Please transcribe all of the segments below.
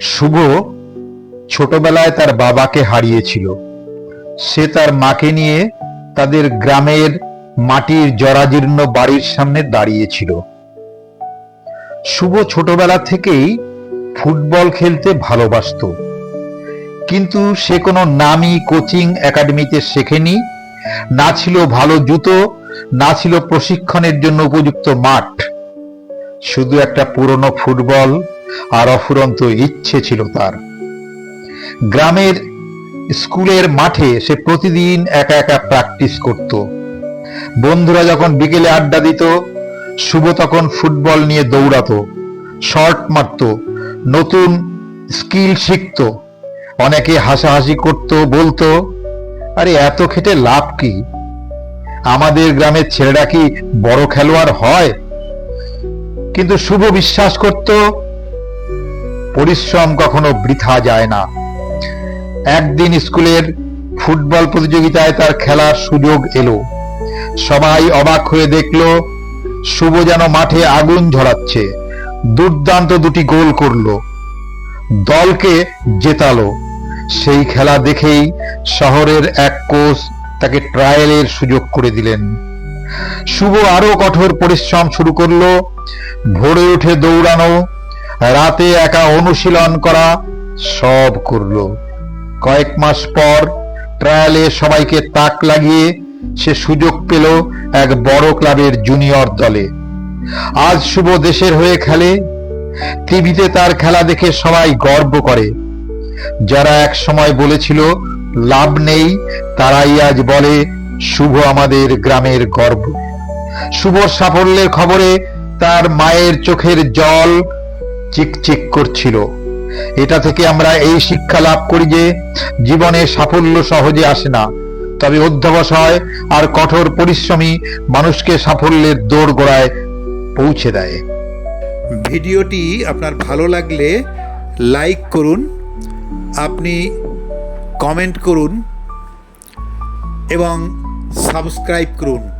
শুভ ছোটবেলায় তার বাবাকে হারিয়েছিল। সে তার মাকে নিয়ে তাদের গ্রামের মাটির জরাজীর্ণ বাড়ির সামনে দাঁড়িয়েছিল। শুভ ছোটবেলা থেকেই ফুটবল খেলতে ভালোবাসতো। কিন্তু সে কোনো নামি কোচিং একাডেমিতে শেখেনি। না ছিল ভালো জুতো, না ছিল প্রশিক্ষণের জন্য উপযুক্ত মাঠ। শুধু একটা পুরনো ফুটবল আর অফুরন্ত ইচ্ছে ছিল তার। গ্রামের স্কুলের মাঠে সে প্রতিদিন একা একা প্র্যাকটিস করত। বন্ধুরা যখন বিকেলে আড্ডা দিত, শুভ তখন ফুটবল নিয়ে দৌড়াতো শর্ট মারত, নতুন স্কিল শিখত, অনেকে হাসাহাসি করত, বলতো, আরে, এত খেটে লাভ কি? আমাদের গ্রামের ছেলেরা কি বড় খেলোয়াড় হয়? কিন্তু শুভ বিশ্বাস করত পরিশ্রম কখনো বৃথা যায় না। একদিন স্কুলের ফুটবল প্রতিযোগিতায় তার খেলার সুযোগ এলো। সবাই অবাক হয়ে দেখল, শুভ যেন মাঠে আগুন ঝরাচ্ছে দুর্দান্ত দুটি গোল করল। দলকে জেতালো। সেই খেলা দেখেই শহরের এক কোচ তাকে ট্রায়ালের সুযোগ করে দিলেন। শুভ আরও কঠোর পরিশ্রম শুরু করল। ভোরে উঠে দৌড়ানো রাতে একা অনুশীলন করা সব করল। কয়েক মাস পর ট্রায়ালে সবাইকে তাক লাগিয়ে সে সুযোগ পেল এক বড় ক্লাবের জুনিয়র দলে। আজ শুভ দেশের হয়ে খেলে, টিভিতে তার খেলা দেখে সবাই গর্ব করে। যারা এক সময় বলেছিল, লাভ নেই, তারাই আজ বলে, শুভ আমাদের গ্রামের গর্ব। শুভ সাফল্যের খবরে তার মায়ের চোখের জল চিকচিক করছিল। এটা থেকে আমরা এই শিক্ষা লাভ করি যে, জীবনে সাফল্য সহজে আসে না। তবে অধ্যবসায় আর কঠোর পরিশ্রমী মানুষকে সাফল্যের দৌড় গোড়ায় পৌঁছে দেয়। ভিডিওটি আপনার ভালো লাগলে লাইক করুন, আপনি কমেন্ট করুন এবং সাবস্ক্রাইব করুন।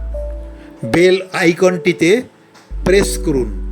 বেল আইকনটিতে প্রেস করুন।